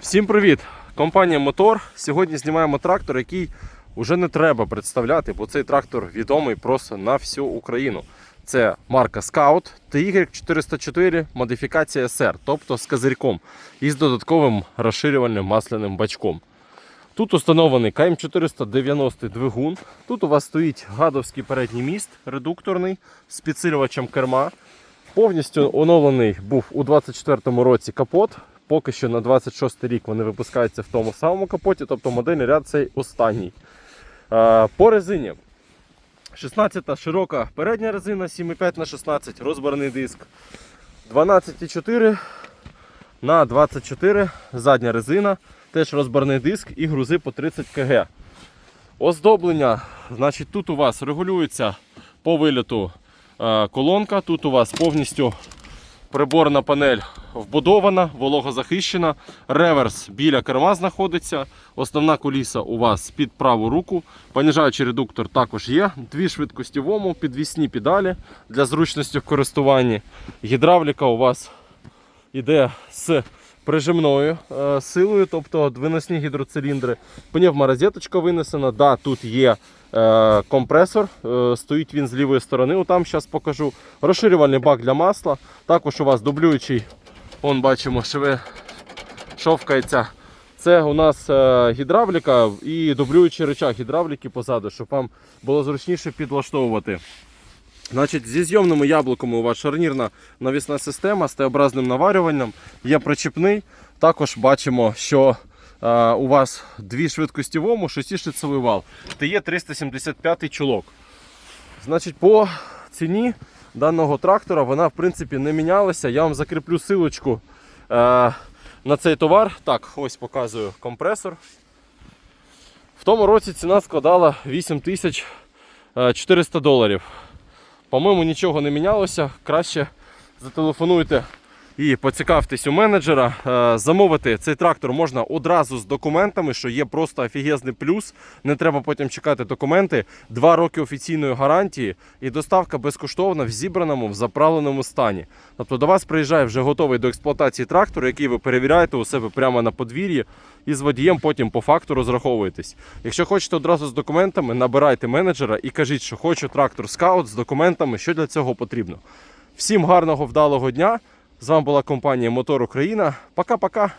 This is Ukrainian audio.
Всім привіт! Компанія Мотор. Сьогодні знімаємо трактор, який вже не треба представляти, бо цей трактор відомий просто на всю Україну. Це марка Scout TY404 модифікація SR, тобто з козирьком і з додатковим розширювальним масляним бачком. Тут установлений КМ490 двигун. Тут у вас стоїть гадовський передній міст, редукторний з підсилювачем керма. Повністю оновлений був у 24-му році капот. Поки що на 26 рік вони випускаються в тому самому капоті, тобто модельний ряд цей останній. Е, По резині 16 широка передня резина, 7,5 на 16, розборний диск. 12,4 на 24 задня резина, теж розборний диск і грузи по 30 кг. Оздоблення, значить, тут у вас регулюється по виліту е, колонка, тут у вас повністю приборна панель вбудована, вологозахищена, реверс біля керма знаходиться. Основна куліса у вас під праву руку. Понижаючий редуктор також є. Дві швидкості в підвісні педалі для зручності в користуванні. Гідравліка у вас іде з прижимною е, силою, тобто виносні гідроциліндри. Пневморозеточка винесена. Да, тут є компресор, е, стоїть він з лівої сторони. Отам зараз покажу. Розширювальний бак для масла. Також у вас дублюючий, вон бачимо, шве, шовкається. Це у нас е, гідравліка і дублюючий рычаг гідравліки позаду, щоб вам було зручніше підлаштовувати. Значить, зі зйомними яблуками у вас шарнірна навісна система з Т-образним наварюванням, є причіпний. Також бачимо, що е, у вас дві швидкості в ому, шестишліцевий вал. ТЕ 375 чулок. Значить, по ціні даного трактора вона в принципі не мінялася. Я вам закріплю силочку е, на цей товар. Так, ось показую компресор. В тому році ціна складала 8400 доларів. По-моєму, нічого не мінялося. Краще зателефонуйте і поцікавтесь у менеджера. Е, Замовити цей трактор можна одразу з документами, що є просто офігезний плюс. Не треба потім чекати документи. Два роки офіційної гарантії і доставка безкоштовна в зібраному, в заправленому стані. Тобто до вас приїжджає вже готовий до експлуатації трактор, який ви перевіряєте у себе прямо на подвір'ї. І з водієм потім по факту розраховуєтесь. Якщо хочете одразу з документами, набирайте менеджера і кажіть, що хочу трактор скаут з документами, що для цього потрібно. Всім гарного вдалого дня! З вами була компанія Мотор Україна. Пока-пока.